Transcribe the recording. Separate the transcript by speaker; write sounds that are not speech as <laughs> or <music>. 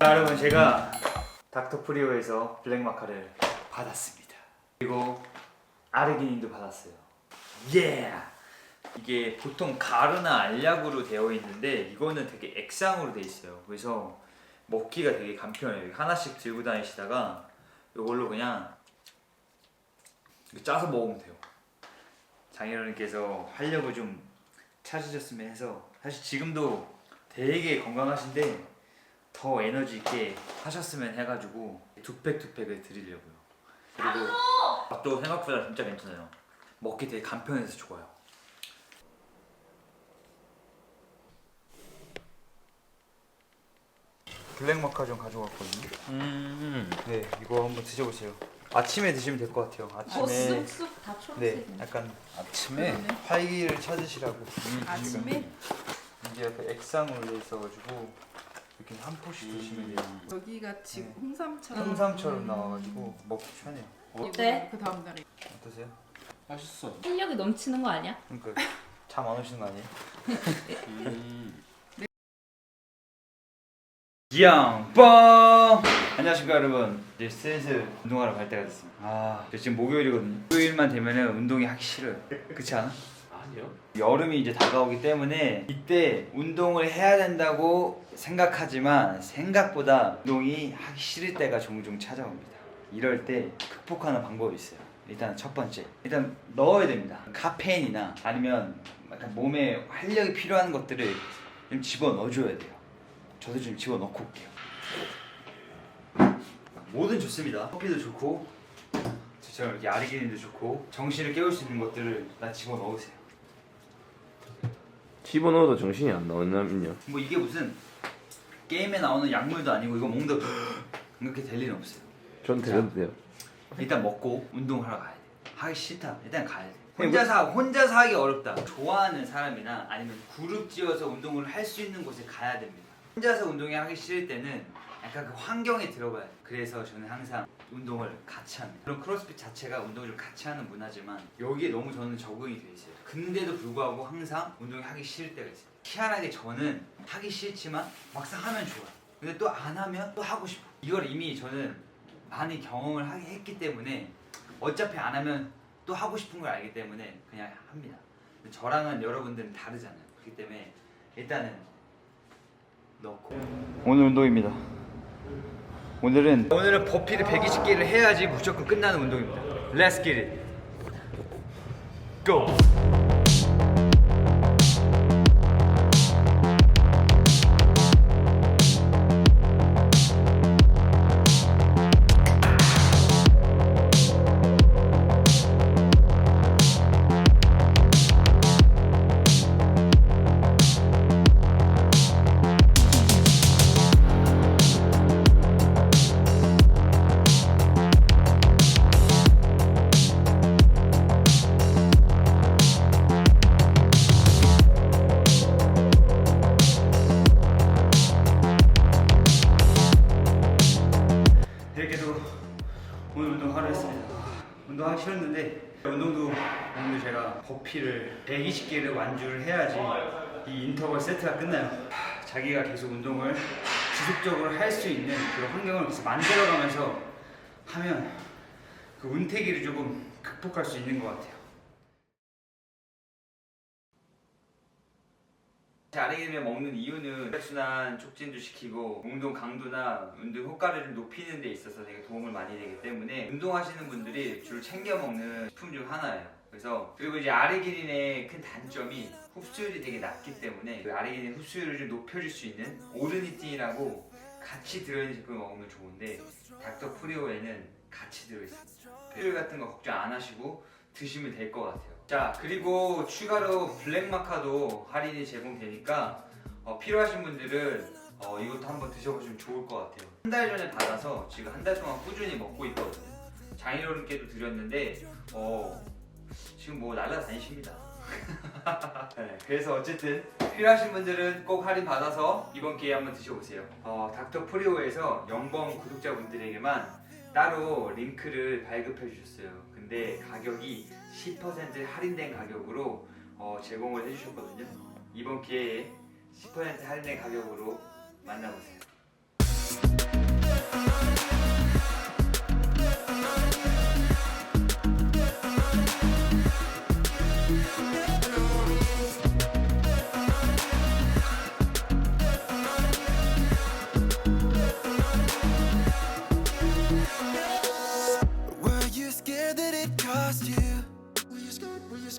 Speaker 1: 자 여러분 제가 닥터 프리오에서 블랙 마카를 받았습니다. 그리고 아르기닌도 받았어요. 예! 이게 보통 가루나 알약으로 되어 있는데 이거는 되게 액상으로 돼 있어요. 그래서 먹기가 되게 간편해요. 하나씩 들고 다니시다가 이걸로 그냥 짜서 먹으면 돼요. 장인어른께서 활력을 좀 찾으셨으면 해서 사실 지금도 되게 건강하신데 더 에너지 있게 하셨으면 해가지고 두팩 두팩을 드리려고요. 그리고 맛도 생각보다 진짜 괜찮아요. 먹기 되게 간편해서 좋아요. 블랙 마카 좀 가져왔거든요.
Speaker 2: 음.
Speaker 1: 네, 이거 한번 드셔보세요. 아침에 드시면 될 것 같아요. 아침에
Speaker 3: 쑥쑥 다
Speaker 1: 네,
Speaker 3: 초록색이네.
Speaker 1: 약간 아침에
Speaker 3: 그러네.
Speaker 1: 활기를 찾으시라고.
Speaker 3: 아침에
Speaker 1: 이게 약간 액상으로 돼 있어가지고 이렇게 한 포씩 드시면 돼요.
Speaker 3: 여기가 지금
Speaker 1: 네.
Speaker 3: 홍삼처럼
Speaker 1: 홍삼처럼 나와가지고 먹기 편해요.
Speaker 3: 네. 그 다음 날에
Speaker 1: 어떠세요?
Speaker 2: 맛있어.
Speaker 4: 활력이 넘치는 거 아니야?
Speaker 1: 그러니까 잠 안 오시는 거 아니에요?
Speaker 2: 음. <laughs>
Speaker 1: 양뻥 안녕하십니까 여러분 이제 슬슬 운동하러 갈 때가 됐습니다 아 저 지금 목요일이거든요 목요일만 되면은 운동이 하기 싫어요 그렇지 않아?
Speaker 2: 아니요.
Speaker 1: 여름이 이제 다가오기 때문에 이때 운동을 해야 된다고 생각하지만 생각보다 운동이 하기 싫을 때가 종종 찾아옵니다. 이럴 때 극복하는 방법이 있어요. 일단 첫 번째, 일단 넣어야 됩니다. 카페인이나 아니면 몸에 활력이 필요한 것들을 좀 집어 넣어줘야 돼요. 저도 좀 집어 넣고 올게요. 뭐든 좋습니다. 커피도 좋고, 저처럼 이렇게 아르기닌도 좋고, 정신을 깨울 수 있는 것들을 다 집어 넣으세요.
Speaker 2: 집어넣어도 정신이 안 나오냐면요.
Speaker 1: 뭐 이게 무슨 게임에 나오는 약물도 아니고 이거 먹는다 <gasps> 그렇게 될 일은 없어요.
Speaker 2: 전 드려도 돼요.
Speaker 1: 일단 먹고 운동하러 가야 돼. 하기 싫다. 일단 가야 돼. 혼자서 하- 혼자서 하기 어렵다. 좋아하는 사람이나 아니면 그룹 지어서 운동을 할 수 있는 곳에 가야 됩니다. 혼자서 운동이 하기 싫을 때는 약간 그 환경에 들어가야 돼. 그래서 저는 항상 운동을 같이 합니다. 그런 크로스핏 자체가 운동을 좀 같이 하는 문화지만 여기에 너무 저는 적응이 돼 있어요. 근데도 불구하고 항상 운동이 하기 싫을 때가 있어요. 희한하게 저는 하기 싫지만 막상 하면 좋아요. 근데 또 안 하면 또 하고 싶어. 이걸 이미 저는 많이 경험을 하게 했기 때문에 어차피 안 하면 또 하고 싶은 걸 알기 때문에 그냥 합니다. 저랑은 여러분들은 다르잖아요. 그렇기 때문에 일단은 넣고 오늘 운동입니다. 오늘은 오늘은 버피를 120개를 해야지 무조건 끝나는 운동입니다. Let's get. 이렇게도 오늘 운동 하루 했습니다. 운동하기 싫었는데 운동도 오늘 제가 버피를 120개를 완주를 해야지 이 인터벌 세트가 끝나요. 자기가 계속 운동을 지속적으로 할 수 있는 그런 환경을 계속 만들어가면서 하면 그 운태기를 조금 극복할 수 있는 것 같아요. 아르기닌을 먹는 이유는 혈액순환 촉진도 시키고 운동 강도나 운동 효과를 높이는 데 있어서 되게 도움을 많이 되기 때문에 운동하시는 분들이 주로 챙겨 먹는 식품 중 하나예요. 그래서 그리고 이제 아르기닌의 큰 단점이 흡수율이 되게 낮기 때문에 그 아르기닌 흡수율을 좀 높여줄 수 있는 오르니틴이라고 같이 들어있는 제품을 먹으면 좋은데 닥터 프리오에는 같이 들어있습니다. 흡수율 같은 거 걱정 안 하시고 드시면 될 것 같아요. 자 그리고 추가로 블랙마카도 할인이 제공되니까 어, 필요하신 분들은 어, 이것도 한번 드셔보시면 좋을 것 같아요. 한 달 전에 받아서 지금 한 달 동안 꾸준히 먹고 있거든요. 장인어른께도 드렸는데 어, 지금 뭐 날라다니십니다. <laughs> 네, 그래서 어쨌든 필요하신 분들은 꼭 할인 받아서 이번 기회에 한번 드셔보세요. 어, 닥터 프리오에서 영범 구독자분들에게만 따로 링크를 발급해 주셨어요. 근데 가격이 10% 할인된 가격으로 어, 제공을 해주셨거든요. 이번 기회에 10% 할인된 가격으로 만나보세요.